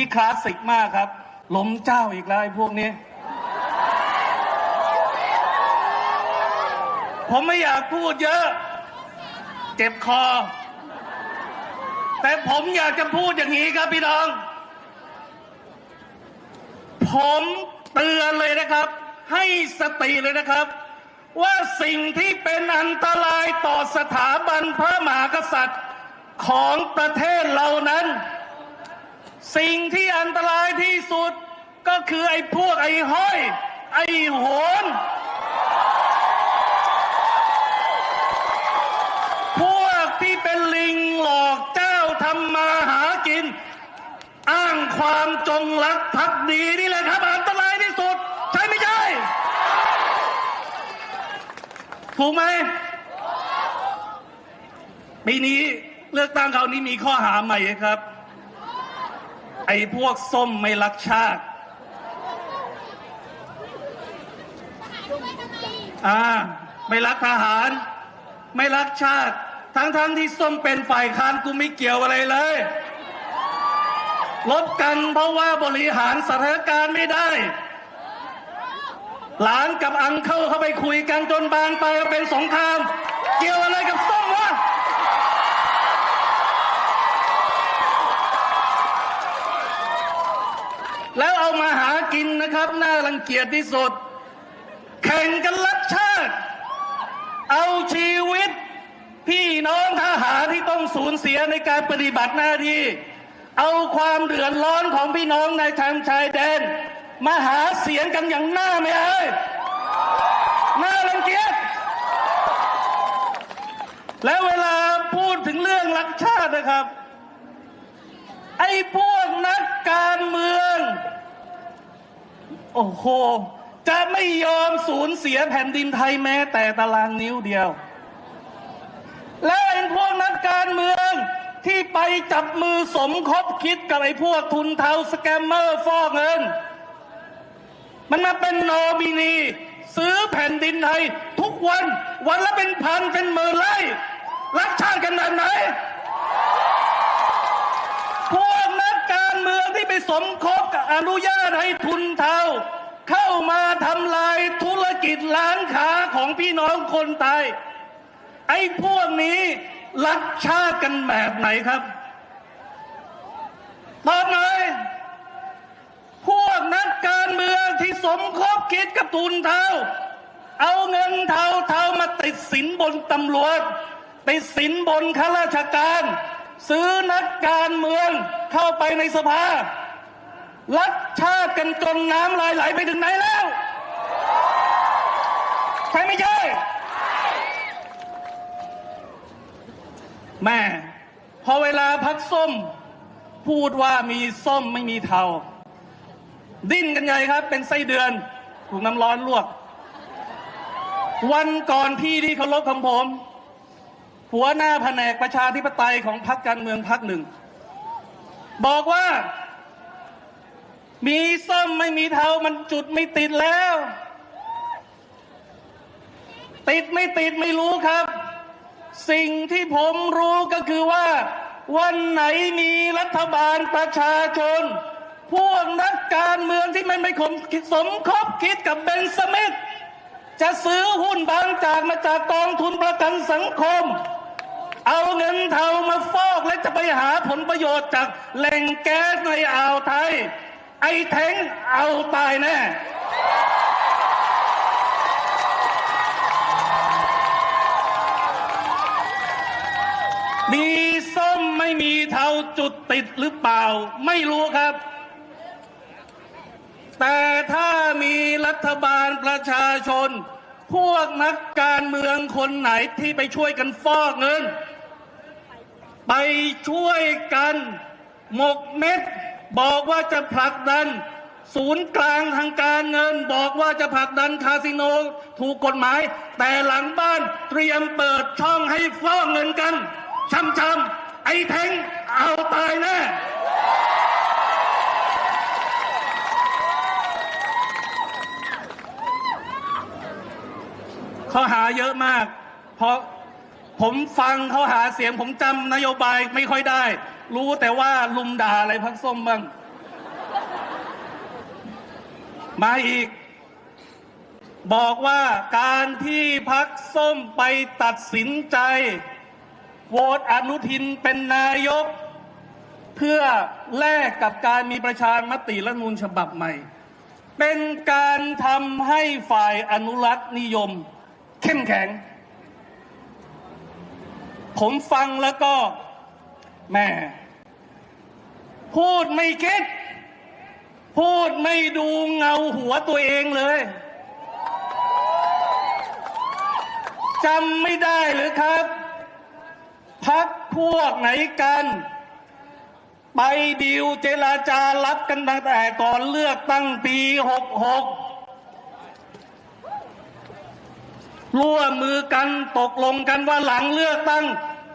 ที่คลาสสิกมากครับล้มเจ้าอีกแล้วไอ้พวกนี้ ผมไม่อยากพูดเยอะ เจ็บคอ แต่ผมอยากจะพูดอย่างนี้ครับพี่น้อง ผมเตือนเลยนะครับ ให้สติเลยนะครับ ว่าสิ่งที่เป็นอันตรายต่อสถาบันพระมหากษัตริย์ของประเทศเรานั้น สิ่งที่อันตรายที่สุดก็คือไอ้พวกไอ้ห้อย ไอ้โหนพวกที่เป็นลิงหลอกเจ้าทำมาหากิน อ้างความจงรักภักดีนี่แหละครับอันตรายที่สุด ใช่ไม่ใช่ ถูกไหมปีนี้เลือกตั้งคราวนี้มีข้อหาใหม่ครับ ไอ้พวกส้มไม่รักชาติ อ่า ไม่รักทหาร ไม่รักชาติ ทั้งๆทที่ส้มเป็นฝ่ายค้านกูไม่เกี่ยวอะไรเลยลบกันเพราะว่าบริหารสถานการณ์ไม่ได้ หลานกับอังเข้าเข้าไปคุยกันจนบานไปเป็นสงคราม เกี่ยวอะไรกับส้มวะ แล้วเอามาหากินนะครับ น่ารังเกียจที่สุด แข่งกันรักชาติ เอาชีวิต พี่น้องทหารที่ต้องสูญเสียในการปฏิบัติหน้าที่ เอาความเดือดร้อนของพี่น้องในทางชายแดน มาหาเสียงกันอย่างหน้าไม่เอายหน้ารังเกียจแล้วเวลาพูดถึงเรื่องรักชาตินะครับ ไอ้พวกนักการเมือง โอ้โห จะไม่ยอมสูญเสียแผ่นดินไทยแม้แต่ตารางนิ้วเดียว และไอ้พวกนักการเมืองที่ไปจับมือสมคบคิดกับไอ้พวกทุนเทาสแกมเมอร์ฟอกเงิน มันมาเป็นโนมินี ซื้อแผ่นดินไทย ทุกวันวันละเป็นพันเป็นหมื่นไร่รักชาติกันแบบไหน พวกนักการเมือง ที่ไปสมคบกับอนุญาตให้ทุนเทาเข้ามาทำลายธุรกิจร้านค้าของพี่น้องคนไทยไอ้พวกนี้รักชาติกันแบบไหนครับตอบหน่อยพวกนักการเมืองที่สมคบคิดกับทุนเทาเอาเงินเทาเทามาติดสินบนตำรวจติดสินบนข้าราชการ ซื้อนักการเมือง เข้าไปในสภารักชาติกันจนน้ำลายไหลไปถึงไหนแล้วใช่ไม่ใช่แม่พอเวลาพักส้ม พูดว่ามีส้มไม่มีเทา ดิ้นกันใหญ่ครับ เป็นไส้เดือน ถูกน้ำร้อนลวก วันก่อนพี่ที่เคารพของผม หัวหน้าแผนกประชาธิปไตยของพรรคการเมืองพรรคหนึ่ง บอกว่า มีส้มไม่มีเทามันจุดไม่ติดแล้ว ติดไม่ติดไม่รู้ครับ สิ่งที่ผมรู้ก็คือว่า วันไหนมีรัฐบาลประชาชน พวกนักการเมืองที่มันไม่คมสมคบคิดกับเบนสมิธจะซื้อหุ้นบางจากมาจากกองทุนประกันสังคม เอาเงินเทามาฟอกและจะไปหาผลประโยชน์จากแหล่งแก๊สในอ่าวไทย ไอ้แทงเอาตายแน่มีส้มไม่มีเทาจุดติดหรือเปล่า ไม่รู้ครับ แต่ถ้ามีรัฐบาลประชาชน พวกนักการเมืองคนไหนที่ไปช่วยกันฟอกเงิน ไปช่วยกันหมกเม็ด บอกว่าจะผลักดัน ศูนย์กลางทางการเงิน บอกว่าจะผลักดันคาสิโนถูกกฎหมาย แต่หลังบ้านเตรียมเปิดช่องให้ฟอกเงินกันช้ำๆไอ้แทงเอาตายแน่เขาหาเยอะมาก เพราะ ผมฟังเขาหาเสียง ผมจำนโยบายไม่ค่อยได้ รู้แต่ว่าลุมด่าอะไรพักส้มบ้าง มาอีก บอกว่าการที่พักส้มไปตัดสินใจโหวตอนุทินเป็นนายก เพื่อแลกกับการมีประชามติรัฐมนูญฉบับใหม่ เป็นการทำให้ฝ่ายอนุรักษ์นิยม เข้มแข็ง ผมฟังแล้วก็แม่พูดไม่คิด พูดไม่ดูเงาหัวตัวเองเลยจำไม่ได้หรือครับ พักพวกไหนกัน ไปดิวเจราจารับกันตั้งแต่ก่อนเลือกตั้งปี66 ร่วมมือกันตกลงกันว่าหลังเลือกตั้ง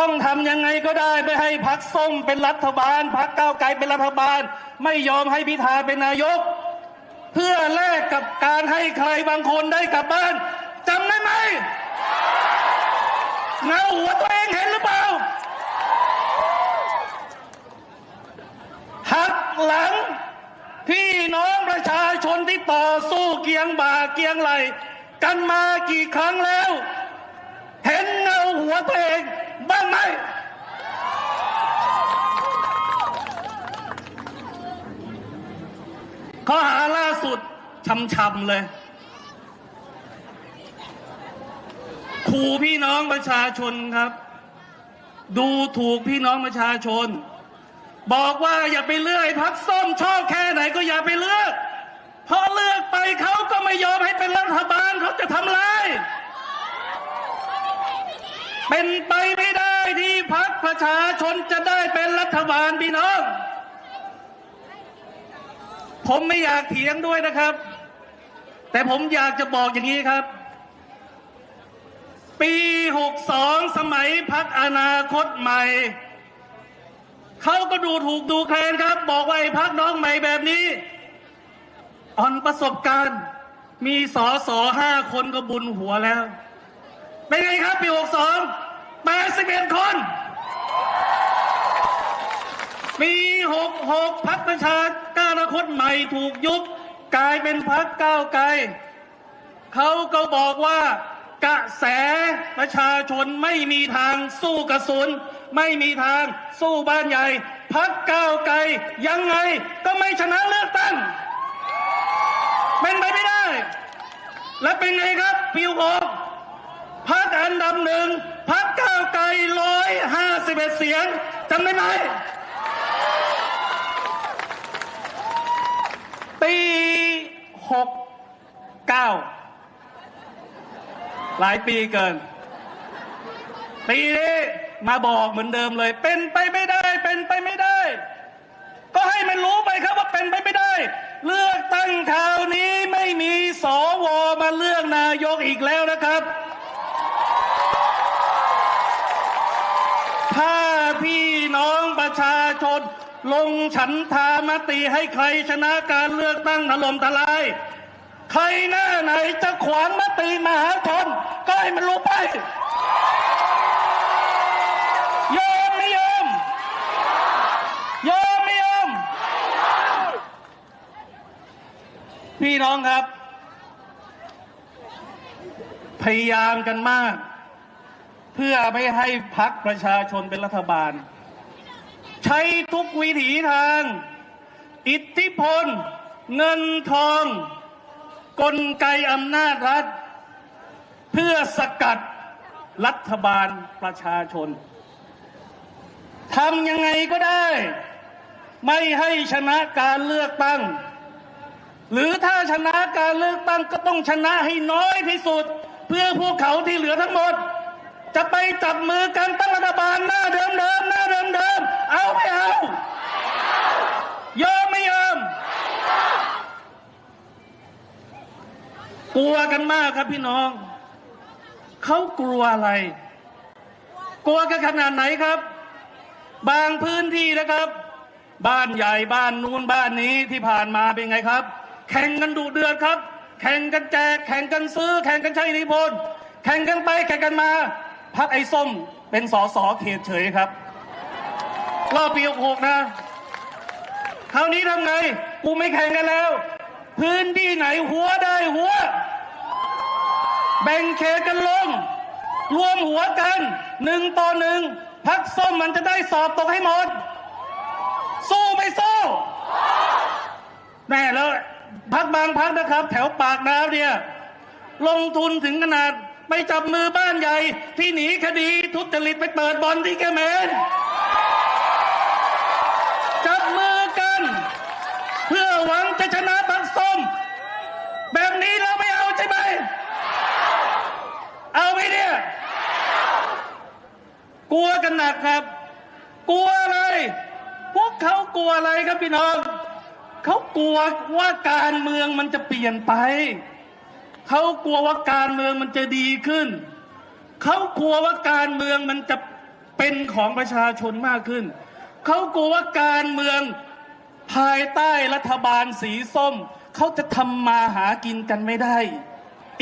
ต้องทำยังไงก็ได้ไม่ให้พักส้มเป็นรัฐบาลพักก้าวไกลเป็นรัฐบาล ไม่ยอมให้พิธาเป็นนายก เพื่อแลกกับการให้ใครบางคนได้กลับบ้านจำได้ไหมเงาหัวตัวเองเห็นหรือเปล่าหักหลัง พี่น้องประชาชนที่ต่อสู้เกียงบ่าเกียงไหล กันมากี่ครั้งแล้ว เห็นเงาหัวตัวเองบ้างไหม ข้อหาล่าสุดช้ำๆเลยขู่พี่น้องประชาชนครับ ดูถูกพี่น้องประชาชน บอกว่าอย่าไปเลือกพักส้มชอบแค่ไหนก็อย่าไปเลือก พราะเลือกไปเขาก็ไม่ยอมให้เป็นรัฐบาลเขาจะทำลายเป็นไปไม่ได้ที่พักประชาชนจะได้เป็นรัฐบาลพี่น้อง ผมไม่อยากเถียงด้วยนะครับ แต่ผมอยากจะบอกอย่างนี้ครับ ปี 62 สมัยพักอนาคตใหม่เขาก็ดูถูกดูแคลนครับ บอกว่าไอ้พักน้องใหม่แบบนี้ อ่อนประสบการณ์ มีสอสอห้าคนก็บุญหัวแล้ว เป็นไงครับ ปี62 81คนปี66พักประชาก้าวอนาคตใหม่ถูกยุบกลายเป็นพักก้าวไกลเขาก็บอกว่ากระแสประชาชนไม่มีทางสู้กระสุน ไม่มีทางสู้บ้านใหญ่ พักก้าวไกลยังไงก็ไม่ชนะเลือกตั้ง เป็นไปไม่ได้ และเป็นไงครับพิวโกพักอันดับหนึ่งพักก้าวไกลร้อยห้าสิบเอ็ดเสียงจำได้ไหมปีหกเก้าหลายปีเกิน ปีนี้มาบอกเหมือนเดิมเลย เป็นไปไม่ได้ เป็นไปไม่ได้ ก็ให้มันรู้ไปครับว่าเป็นไปไม่ได้ เลือกตั้งคราวนี้ไม่มีสวมาเลือกนายกอีกแล้วนะครับ ถ้าพี่น้องประชาชนลงฉันทามติให้ใครชนะการเลือกตั้งถล่มทลาย ใครหน้าไหนจะขวางมติมหาชนก็ให้มันรู้ไป ยอมไม่ยอม ยอมไม่ยอม พี่น้องครับ พยายามกันมาก เพื่อไม่ให้พักประชาชนเป็นรัฐบาล ใช้ทุกวิถีทาง อิทธิพล เงินทอง กลไกอำนาจรัฐ เพื่อสกัดรัฐบาลประชาชนทำยังไงก็ได้ ไม่ให้ชนะการเลือกตั้ง หรือถ้าชนะการเลือกตั้งก็ต้องชนะให้น้อยที่สุด เพื่อพวกเขาที่เหลือทั้งหมด จะไปจับมือกันตั้งรัฐบาลหน้าเดิมเดิมหน้าเดิมเดิมเอาไม่เอายอมไม่ยอมกลัวกันมากครับพี่น้องเขากลัวอะไร กลัวกันขนาดไหนครับ บางพื้นที่นะครับ บ้านใหญ่บ้านนู้นบ้านนี้ที่ผ่านมาเป็นไงครับ แข่งกันดุเดือดครับ แข่งกันแจก แข่งกันซื้อ แข่งกันใช้อิทธิพลแข่งกันไปแข่งกันมาพักไอ้ส้มเป็นสอสอเขตเฉยครับรอบปีหกนะคราวนี้ทำไง กูไม่แข่งกันแล้ว พื้นที่ไหนหัวได้หัว แบ่งเขตกันลง รวมหัวกันหนึ่งต่อหนึ่งพักส้มมันจะได้สอบตกให้หมด สู้ไม่สู้แน่แล้ว พักบางพักนะครับ แถวปากน้ำเนี่ยลงทุนถึงขนาดไปจับมือบ้านใหญ่ ที่หนีคดีทุจริตไปเปิดบอลที่แกเมรจับมือกัน เพื่อหวังจะชนะพักส้ม แบบนี้เราไม่เอาใช่ไหม เอาไหมเนี่ย กลัวกันหนักครับ กลัวอะไร พวกเขากลัวอะไรครับพี่น้อง เขากลัวว่าการเมืองมันจะเปลี่ยนไป เขากลัวว่าการเมืองมันจะดีขึ้น เขากลัวว่าการเมืองมันจะเป็นของประชาชนมากขึ้น เขากลัวว่าการเมืองภายใต้รัฐบาลสีส้ม เขาจะทำมาหากินกันไม่ได้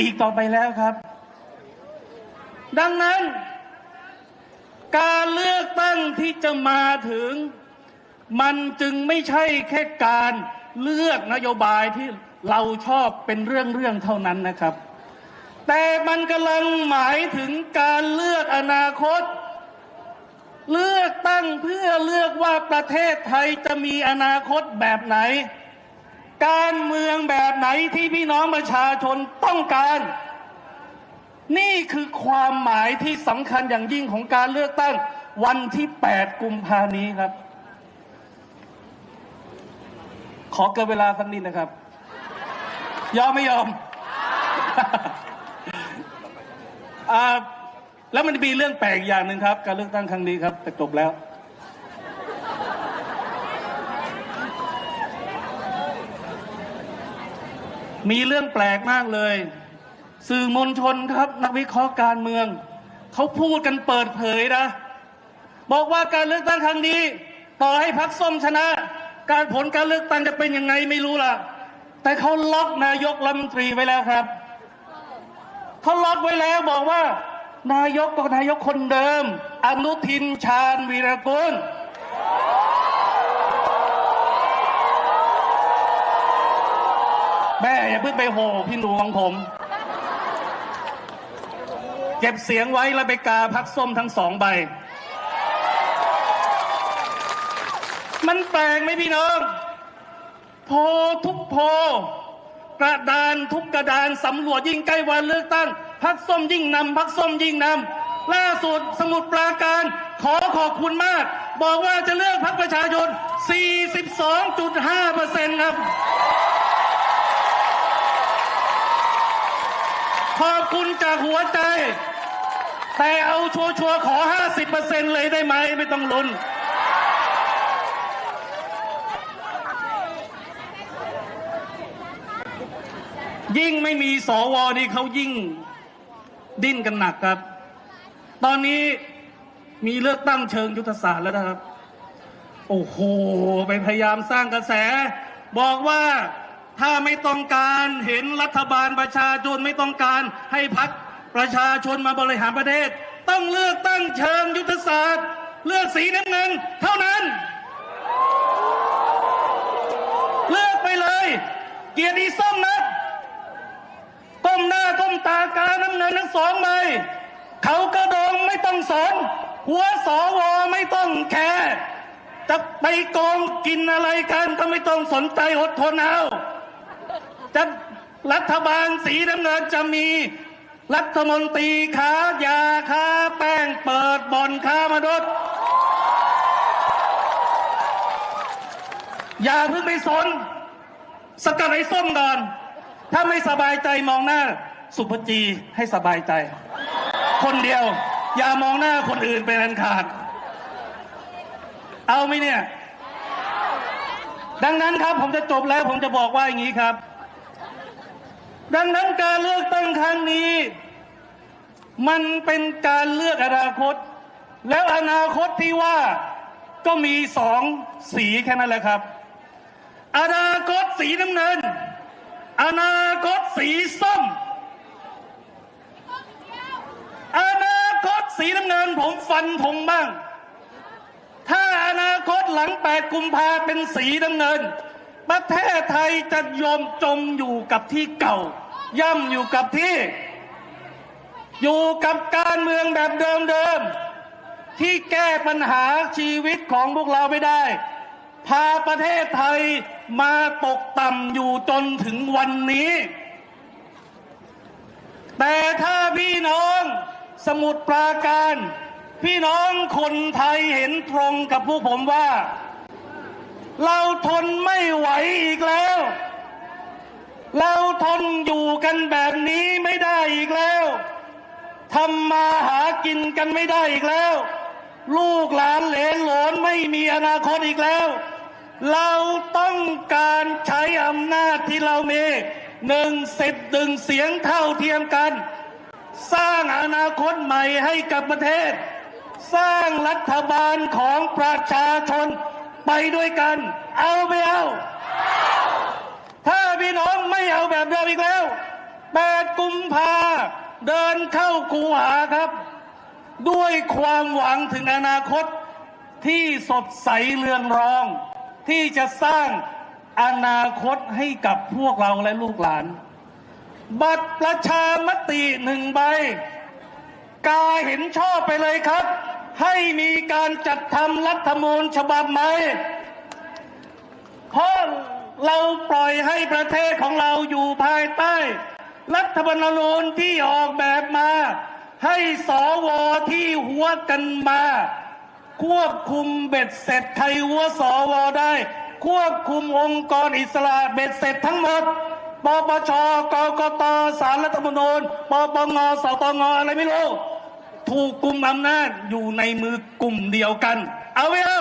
อีกต่อไปแล้วครับ ดังนั้น การเลือกตั้งที่จะมาถึง มันจึงไม่ใช่แค่การเลือกนโยบายที่เราชอบเป็นเรื่องๆเท่านั้นนะครับ แต่มันกำลังหมายถึงการเลือกอนาคต เลือกตั้งเพื่อเลือกว่าประเทศไทยจะมีอนาคตแบบไหน การเมืองแบบไหนที่พี่น้องประชาชนต้องการ นี่คือความหมายที่สำคัญอย่างยิ่งของการเลือกตั้งวันที่ 8 กุมภานี้ครับ ข อเกินเวลาสักนิดนะครับ ยอมไม่ยอมอแล้วมันมีเรื่องแปลกอย่างหนึ่งครับ การเลือกตั้งครั้งนี้ครับแต่จบแล้ว มีเรื่องแปลกมากเลย สื่อมวลชนครับ นักวิเคราะห์การเมือง เขาพูดกันเปิดเผยนะ บอกว่าการเลือกตั้งครั้งนี้ ต่อให้พักส้มชนะ การผลการเลือกตั้งจะเป็นยังไงไม่รู้ล่ะ แต่เขาล็อกนายกรัฐมนตรีไว้แล้วครับเขาล็อกไว้แล้วบอกว่า นายกก็นายกคนเดิม อนุทินชาญวีรกุลแม่อย่าเพิ่งไปโห่พี่หนูของผม เก็บเสียงไว้แล้วไปกาพักส้มทั้งสองใบ มันแปลกไหมพี่น้องโพทุกโพกระดานทุกกระดานสำรวจยิ่งใกล้วันเลือกตั้งพักส้มยิ่งนำพักส้มยิ่งนำล่าสุดสมุดปราการขอขอบคุณมาก บอกว่าจะเลือกพักประชาชน 42.5เปอร์เซ็นต์ครับ ขอบคุณจากหัวใจ แต่เอาชัวร์ๆขอ 50%เลยได้ไหมไม่ต้องลุ้น ยิ่งไม่มีสวนี่เขายิ่งดิ้นกันหนักครับ ตอนนี้มีเลือกตั้งเชิงยุทธศาสตร์แล้วนะครับ โอ้โห ไปพยายามสร้างกระแส บอกว่าถ้าไม่ต้องการเห็นรัฐบาลประชาชนไม่ต้องการให้พักประชาชนมาบริหารประเทศ ต้องเลือกตั้งเชิงยุทธศาสตร์ เลือกสีน้ำเงินเท่านั้น เลือกไปเลย เกียรติส้มนะ ก้มหน้าก้มตากาน้ำเงินทั้ง สองใบเขากระดองไม่ต้องสน หัวสอวไม่ต้องแคร์จะไปโกงกินอะไรกันก็ไม่ต้องสนใจอดทนเอาจะรัฐบาลสีน้ำเงินจะมีรัฐมนตรีค้ายาค้าแป้งเปิดบ่อนค้ามนุษย์อย่าเพิ่งไปสน สกัดไอ้ส้มก่อน ถ้าไม่สบายใจมองหน้า สุภจีให้สบายใจ คนเดียว อย่ามองหน้าคนอื่นเป็นอันขาด เอาไหมเนี่ย ดังนั้นครับผมจะจบแล้วผมจะบอกว่าอย่างนี้ครับ ดังนั้นการเลือกตั้งครั้งนี้ มันเป็นการเลือกอนาคต แล้วอนาคตที่ว่าก็มีสองสีแค่นั้นแหละครับ อนาคตสีน้ำเงิน อนาคตสีส้ม อนาคตสี นผมฟันธงบ้าง ถ้าอนาคตหลัง 8 กุมภาเป็นสีน้ำเงิน ประเทศไทยจะยอมจมอยู่กับที่เก่า ย่ำอยู่กับที่ อยู่กับการเมืองแบบเดิมๆ ที่แก้ปัญหาชีวิตของพวกเราไม่ได้ พาประเทศไทยมาตกต่ำอยู่จนถึงวันนี้ แต่ถ้าพี่น้อง สมุทรปราการ พี่น้องคนไทยเห็นตรงกับพวกผมว่า เราทนไม่ไหวอีกแล้ว เราทนอยู่กันแบบนี้ไม่ได้อีกแล้วทำมาหากินกันไม่ได้อีกแล้ว ลูกหลานเหลนหลนไม่มีอนาคตอีกแล้ว เราต้องการใช้อำนาจที่เรามีหนึ่งสิทธิ์หนึ่งเสียงเท่าเทียมกัน สร้างอนาคตใหม่ให้กับประเทศ สร้างรัฐบาลของประชาชนไปด้วยกัน เอาไม่เอา ถ้าพี่น้องไม่เอาแบบเดิมอีกแล้วแปดกุมภาเดินเข้าคูหาครับ ด้วยความหวังถึงอนาคตที่สดใสเรืองรอง ที่จะสร้างอนาคตให้กับพวกเราและลูกหลาน บัตรประชามติหนึ่งใบ กาเห็นชอบไปเลยครับ ให้มีการจัดทำรัฐมนูญฉบับใหม่เพราะเราปล่อยให้ประเทศของเราอยู่ภายใต้ รัฐธรรมนูญที่ออกแบบมา ให้สวที่หัวกันมา ควบคุมเบ็ดเสร็จใครหัวสวได้ ควบคุมองค์กรอิสระเบ็ดเสร็จทั้งหมด ปปชกกตสารรัฐธรรมนูญปปงสตงอะไรไม่รู้ ถูกกลุ่มอำนาจอยู่ในมือกลุ่มเดียวกัน เอาไว้เอา